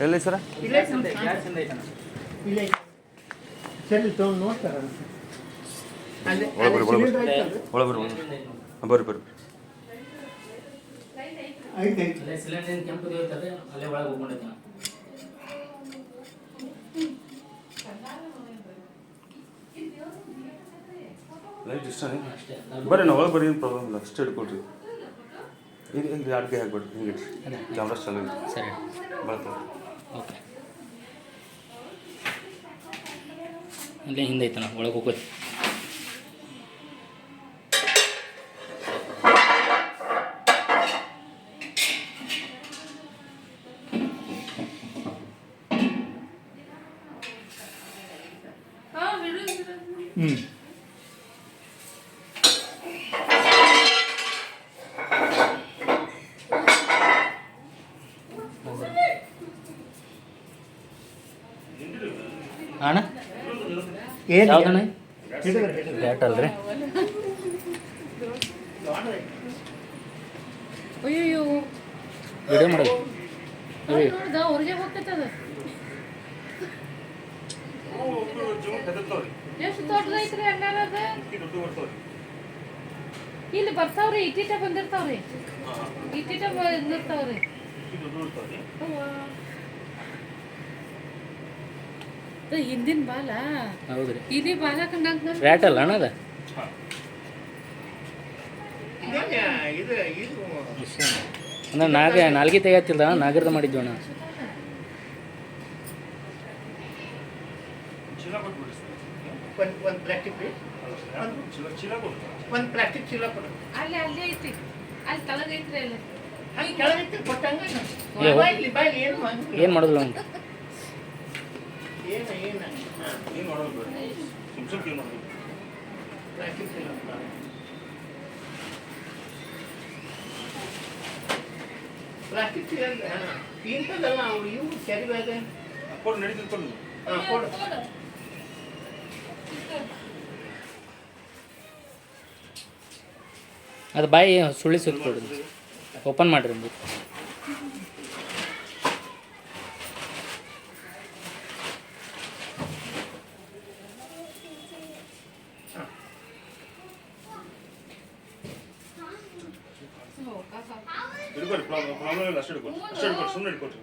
ಎಲ್ಲಿ ಸರ? ಒಳಗೆ ಬರ್ರಿ, ಒಳಗೆ ಐತಲ್ರಿ? ಒಳಗೆ ಬರ್ರಿ ಹಾಂ ಬರ್ರಿ ಬರ್ರಿ ಲೈಟ್ ಇಷ್ಟ ಬರ್ರಿ ನಾವು ಒಳಗೆ ಬರ್ರಿ ಏನು ಪ್ರಾಬ್ಲಮ್ ಇಲ್ಲ. ಅಷ್ಟೇ ಹಿಡ್ಕೊಳ್ರಿ ಈಗ ಹಿಂಗೆ ಅಡುಗೆ ಹಾಕ್ಬೇಡ್ರಿ ಹಿಂಗೆ ಕ್ಯಾಮ್ರಾ ಚಾಲು ಸರಿ. ಬರ್ತದೆ. ಓಕೆ. ಅಲ್ಲೇ ಹಿಂದೆ ಐತನ ಒಳಗೆ ಹೋಗೋದು ಹ್ಞೂ ಅಣ್ಣ? ಏನು ಯಾವ್ದಣ್ಣ ರೇಟ್ ಅಲ್ರಿ ಅಯ್ಯೋ ವಿಡಿಯೋ ಮಾಡಿ. ಅವ್ರಿಗೆ ಹೋಗ್ತೈತದ ಎಷ್ಟು ದೊಡ್ಡದೈತ್ರಿ ಅದ? ಇಲ್ಲಿ ಬರ್ತಾವ್ರಿ ಇಟ್ಟಿಟ ಬಂದಿರ್ತಾವ್ರಿ. ಇಟ್ಟಿಟ ಬಂದಿರ್ತಾವ್ರಿ ಅವ್ವ. ಅದ ಹಿಂದಿನ ಬಾಲ. ಹೌದ್ರಿ. ಇದೇ ಬಾಲ ಕಂಡಂಗ ಅಲ್ಲ ಅಣ್ಣ ಅದ? ಇದು ಇದು ಅಂದ್ರೆ ನಾಗ ನಾಲ್ಗೆ ತೆಗಿಯತ್ತಿಲ್ಲ ನಾಗರದ ಮಾಡಿದ್ವಿ ಅಣ್ಣ. ಒಂದು ಮಾಡುದಿಲ್ಲ ಪ್ಲಾಸ್ಟಿಕ್ ಒಂದು ಪ್ಲಾಸ್ಟಿಕ್ ಚೀಲ ಕೊಡು. ಅಲ್ಲಿ ಅಲ್ಲೇ ಐತಿ. ಅಲ್ಲಿ ತಳಗೈತ್ರಿ ಅಲ್ಲಿ. ಹಂಗೆ ಕೆಳಗಿಟ್ಟು ಕೊಟ್ಟಂಗ. ಏ, ಹೋ- ಬಾಯ್ಲಿ ಬಾಯ್ಲಿ ಏನು ಮಾಡಿ ಏನು ಮಾಡೋದಿಲ್ಲ ಪ್ಲಾಸ್ಟಿಕ್ ಚೀಲ ಪ್ರಾಕ್ಟೀಸ್ ಚೀಲ ಇಂಥದ್ದಲ್ಲ ಅವ್ರು ಇವು ಕ್ಯಾರಿ ಕೊಡು ಹಾಂ ಕೊಡು. ಅದು ಬಾಯಿ ಸುಳ್ಳಿ ಸುತ್ತ ಕೊಡಿ ಓಪನ್ ಮಾಡಿರಿ ಒಂದು ಹಿಡ್ಕೊರಿ ಪ್ರಾಬ್ಲಮ್ ಪ್ರಾಬ್ಲಮ್ ಇಲ್ಲ ಅಷ್ಟು ಹಿಡ್ಕೊರಿ ಅಷ್ಟು ಹಿಡ್ಕೊರಿ ಸುಮ್ಮನೆ ಹಿಡ್ಕೊರಿ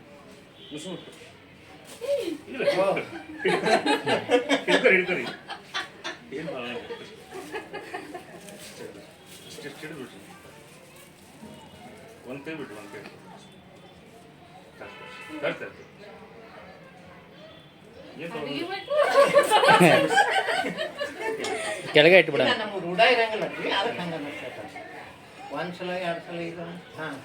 ನೀವು ಸುಮ್ಮನೆ ಇಲ್ಲ ಹಿಡ್ಕೊರಿ ಹಿಡ್ಕೊರಿ ಏನು ಪ್ರಾಬ್ಲಮ್ ಅಷ್ಟು ಅಷ್ಟು ಒಂದು ಕೈ ಬಿಟ್ಟು ಒಂದು ಕೈ. ಬರ್ತಾ ಇರ್ತದೆ ಕೆಳಗೆ ಇಟ್ಬಿಡ ರೂಢ ಇರಂಗಿಲ್ಲ ಅದಕ್ಕೆ ಹಂಗೆ ಒಂದು ಸಲ ಎರಡು ಸಲ ಈಗ ಹಾಂ